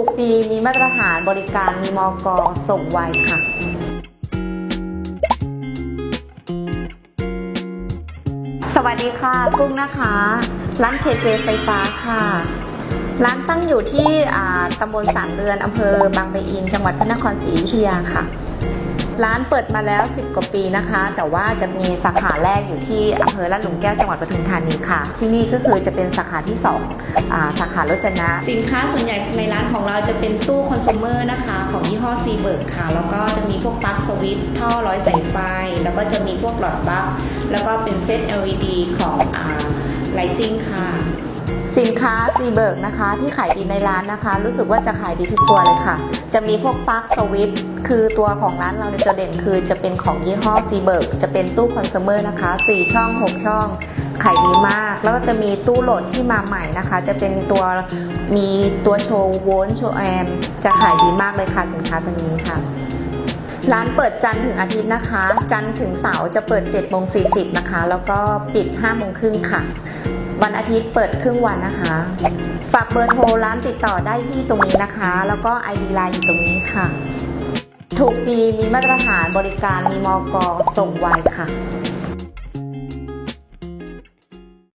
ถูกดีมีมาตรฐานบริการมีมอกส่งไวค่ะสวัสดีค่ะ กุ้งนะคะ ร้านเคเจไฟฟ้าค่ะ ร้านตั้งอยู่ที่อ่าตำบลสามเรือนอำเภอบางปะอิน จังหวัดพระนครศรีอยุธยาค่ะ ร้านเปิดมาแล้ว 10 กว่าปีนะคะ แต่ว่าจะมีสาขาแรกอยู่ที่อำเภอลาดหลุมแก้วจังหวัดปทุมธานีค่ะ ที่นี่ก็คือจะเป็นสาขาที่2อ่าสาขารจนะ สินค้าส่วนใหญ่ในร้านของเราจะเป็นตู้คอน sumer นะคะ ของยี่ห้อซีเบิร์กค่ะ แล้วก็จะมีพวกปลั๊กสวิตช์ท่อร้อยสายไฟ แล้วก็จะมีพวกหลอดบัฟแล้วก็เป็นเซต LED ของอ่า Lighting ค่ะสินค้าซีเบิร์กนะคะ ที่ขายดีในร้านนะคะ รู้สึกว่าจะขายดีทุกตัวเลยค่ะ จะมีพวกปลั๊กสวิตช์ คือตัวของร้านเราในยจะเด่นคือจะเป็นของยี่ห้อซีเบิร์กจะเป็นตู้คอน sumer นะคะ 4 ช่อง 6 ช่องขายดีมาก แล้วก็จะมีตู้โหลดที่มาใหม่นะคะ จะเป็นตัวมีตัวโชว์โวลต์โชว์แอมจะขายดีมากเลยค่ะสินค้าตัวนี้ค่ะร้านเปิดจันทร์ถึงอาทิตย์นะคะ จันทร์ถึงเสาร์จะเปิด7โมง40นะคะ แล้วก็ปิด5โมงครึ่งค่ะ วันอาทิตย์เปิดครึ่งวันนะคะ ฝากเบอร์โทรร้านติดต่อได้ที่ตรงนี้นะคะ แล้วก็ ID ไลน์อยู่ตรงนี้ค่ะ ถูกดีมีมาตรฐานบริการมีมอกส่งไวค่ะ